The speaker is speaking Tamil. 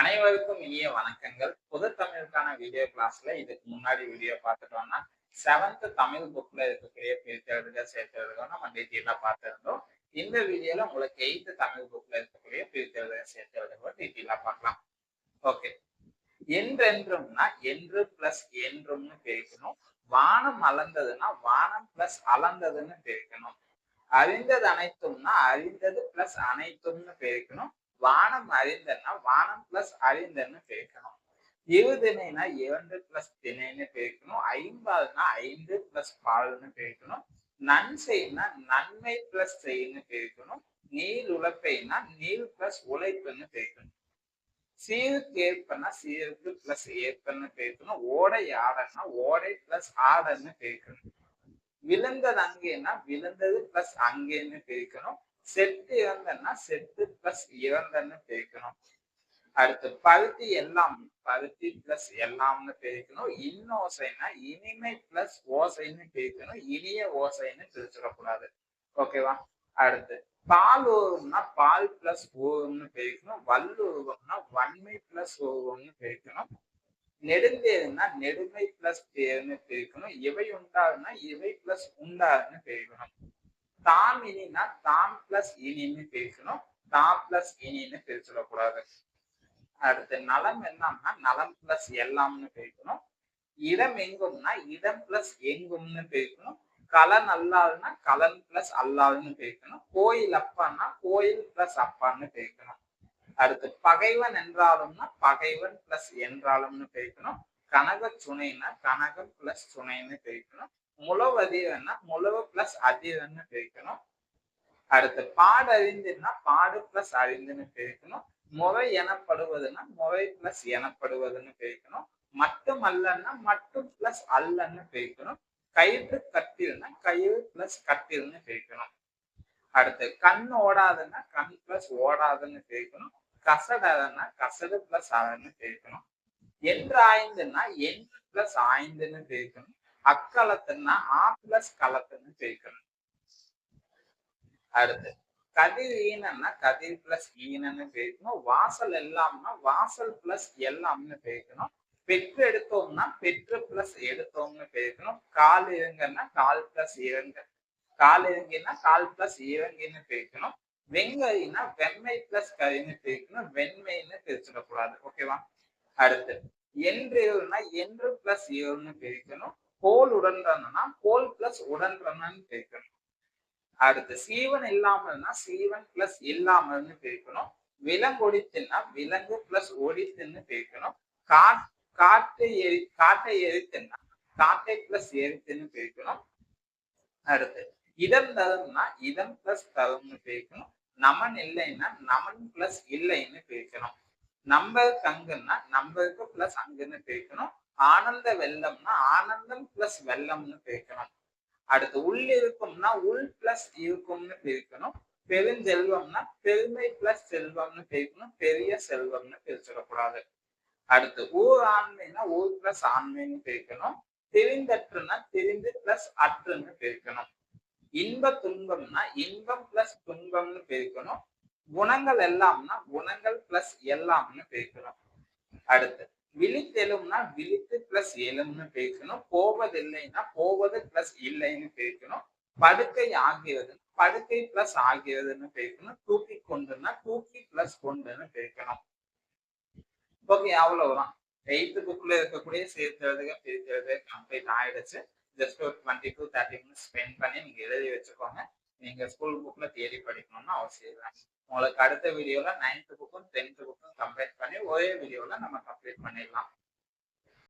அனைவருக்கும் இனிய வணக்கங்கள். பொது தமிழுக்கான வீடியோ கிளாஸ்ல இதுக்கு முன்னாடி வீடியோ பார்த்துட்டோம்னா செவன்த் தமிழ் புக்ல இருக்கக்கூடிய பிரித்தெழுதுகள் சேர்த்தெழுதுகள் நம்ம டீட்டெயிலா பார்த்திருந்தோம். இந்த வீடியோல உங்களுக்கு எயித்து தமிழ் புக்ல இருக்கக்கூடிய பிரித்தெழுதுகள் சேர்த்தெழுதுகள் டீட்டெயிலா பார்க்கலாம். ஓகே என்றென்றும்னா என்று பிளஸ் என்றும்னு பிரிக்கணும். வானம் அளந்ததுன்னா வானம் பிளஸ் அளந்ததுன்னு பிரிக்கணும். அறிந்தது அனைத்தும்னா அறிந்தது பிளஸ் அனைத்தும்னு பிரிக்கணும். வானம் அறிந்தன்னா வானம் பிளஸ் அறிந்தன்னு பிரிக்கணும். இருதினைனா இரண்டு பிளஸ் திணைன்னு பிரிக்கணும். ஐம்பால்னா ஐந்து பிளஸ் பால்னு பிரிக்கணும். நன்செய்னா நன்மை பிளஸ் செய்ன்னு பிரிக்கணும். நீர் உழைப்பைனா நீர் பிளஸ் உழைப்புன்னு பிரிக்கணும். சீருக்கு ஏற்பனா சீருக்கு பிளஸ் ஏற்பன்னு பிரிக்கணும். ஓடை ஆடன்னா ஓடை பிளஸ் ஆடன்னு பிரிக்கணும். விழுந்தது அங்கேன்னா விழுந்தது பிளஸ் அங்கேன்னு பிரிக்கணும். செட்டு இறந்தன்னா செட்டு பிளஸ் இறந்தன்னு பிரிக்கணும். அடுத்து பருத்தி எல்லாம் பருத்தி பிளஸ் எல்லாம்னு பிரிக்கணும். இன்னோசைனா இனிமை பிளஸ் ஓசைன்னு பிரிக்கணும். இனிய ஓசைன்னு பிரிச்சிடக்கூடாது. ஓகேவா அடுத்து பால் உருவம்னா பால் பிளஸ் ஊருவம்னு பிரிக்கணும். வல்லுருவம்னா வன்மை பிளஸ் உருவம்னு பிரிக்கணும். நெடுந்தேருன்னா நெடுமை பிளஸ் தேர்னு பிரிக்கணும். இவை உண்டாருன்னா இவை பிளஸ் உண்டாருன்னு பிரிக்கணும். தாம் இனினா தாம் பிளஸ் இனின்னு பிரிக்கணும் தாம் பிளஸ் இனின்னு பிரிச்சிடக்கூடாது அடுத்து நலம் என்னம்னா நலம் பிளஸ் எல்லாம்னு பிரிக்கணும் இடம் எங்கும்னா இடம் பிளஸ் எங்கும்னு பிரிக்கணும் கலன் அல்லாதுன்னா கலன் பிளஸ் அல்லாதுன்னு பிரிக்கணும் கோயில் அப்பான்னா கோயில் பிளஸ் அப்பான்னு பிரிக்கணும் அடுத்து பகைவன் என்றாலும்னா பகைவன் பிளஸ் என்றாலும்னு பிரிக்கணும் கனக சுனைனா கனகம் பிளஸ் சுனைன்னு பிரிக்கணும் முழவு அதிரன்னா முழவு பிளஸ் அதிரன்னு பிரிக்கணும். அடுத்து பாடு அறிந்துன்னா பாடு பிளஸ் அறிந்துன்னு பிரிக்கணும். முறை எனப்படுவதுன்னா முறை பிளஸ் எனப்படுவதுன்னு பிரிக்கணும். மட்டும் அல்லன்னா மட்டும் பிளஸ் அல்லன்னு பிரிக்கணும். கயிறு கட்டில்னா கயிறு பிளஸ் கட்டில்னு பிரிக்கணும். அடுத்து கண் ஓடாதுன்னா கண் பிளஸ் ஓடாதுன்னு பிரிக்கணும். கசடனா கசடு பிளஸ் அதன்னு பிரிக்கணும். என்று ஆய்ந்துன்னா என்று பிளஸ் ஆய்ந்துன்னு பிரிக்கணும். அக்களத்துன்னா ஆ பிளஸ் களத்துன்னு பிரிக்கணும் அடுத்து கதிர் ஈனன்னா கதிர் பிளஸ் ஈனன்னு பிரிக்கணும் வாசல் எல்லாம்னா வாசல் பிளஸ் எல்லாம்னு பிரிக்கணும் பெற்று எடுத்தோம்னா பெற்று பிளஸ் எடுத்தோம்னு பிரிக்கணும் கால் இறங்கன்னா கால் பிளஸ் இறங்க. கால் இறங்கினா கால் பிளஸ் இறங்கின்னு பிரிக்கணும் வெங்கரினா வெண்மை பிளஸ் கரின்னு பிரிக்கணும் வெண்மைன்னு பிரிச்சிடக்கூடாது. ஓகேவா அடுத்து என்று என்று பிளஸ் இவர்னு பிரிக்கணும் கோல் உடன்றனா கோல் பிளஸ் உடன்றனன்னு பிரிக்கணும் அடுத்து சீவன் இல்லாமல்னா சீவன் பிளஸ் இல்லாமல்னு பிரிக்கணும் விலங்கொடித்துன்னா விலங்கு பிளஸ் ஒடித்துன்னு பிரிக்கணும் காட் காட்டு எரி காட்டை எரித்துன்னா காட்டை பிளஸ் எரித்துன்னு பிரிக்கணும் அடுத்து இதம் தரம்னா இதம் பிளஸ் தரம்னு பிரிக்கணும் நமன் இல்லைன்னா நமன் பிளஸ் இல்லைன்னு பிரிக்கணும் நம்பருக்கு அங்குன்னா நம்பருக்கு பிளஸ் அங்குன்னு பிரிக்கணும் ஆனந்த வெள்ளம்னா ஆனந்தம் பிளஸ் வெள்ளம்னு பிரிக்கணும். அடுத்து உள் இருக்கும்னா உள் பிளஸ் இருக்கும்னு பிரிக்கணும். பெருஞ்செல்வம்னா பெருமை பிளஸ் செல்வம்னு பிரிக்கணும். பெரிய செல்வம்னு பிரிச்சிடக்கூடாது. அடுத்து ஊர் ஆண்மைனா ஊர் பிளஸ் ஆண்மைன்னு பிரிக்கணும். தெரிந்தற்றுனா தெரிந்து பிளஸ் அற்றுன்னு பிரிக்கணும். இன்ப துன்பம்னா இன்பம் பிளஸ் துன்பம்னு பிரிக்கணும். குணங்கள் எல்லாம்னா குணங்கள் பிளஸ் எல்லாம்னு பிரிக்கணும். அடுத்து விழித்தெழும்னா விழித்து பிளஸ் எழும்னு பிரிக்கணும் போவதில்லைன்னா போவது பிளஸ் இல்லைன்னு பிரிக்கணும் படுக்கை ஆகிறது படுக்கை பிளஸ் ஆகிறதுன்னு பிரிக்கணும் தூக்கி கொண்டுன்னா தூக்கி பிளஸ் கொண்டுன்னு பிரிக்கணும் ஓகே அவ்வளவுதான். எயித்து புக்ல இருக்கக்கூடிய சேர்த்துறதுக்கு பிரிக்கிறது கம்ப்ளீட் ஆயிடுச்சு. ஜஸ்ட் ஒரு twenty two thirty minutes spend பண்ணி நீங்க எழுதி வச்சுக்கோங்க. நீங்க ஸ்கூல் புக்ல தேடி படிக்கணும்னு அவசியம் இல்லை. உங்களுக்கு அடுத்த வீடியோவில் நைன்த்து புக்கும் டென்த்து புக்கும் கம்ப்ளீட் பண்ணி ஒரே வீடியோவில் நம்ம கம்ப்ளீட் பண்ணிடலாம்.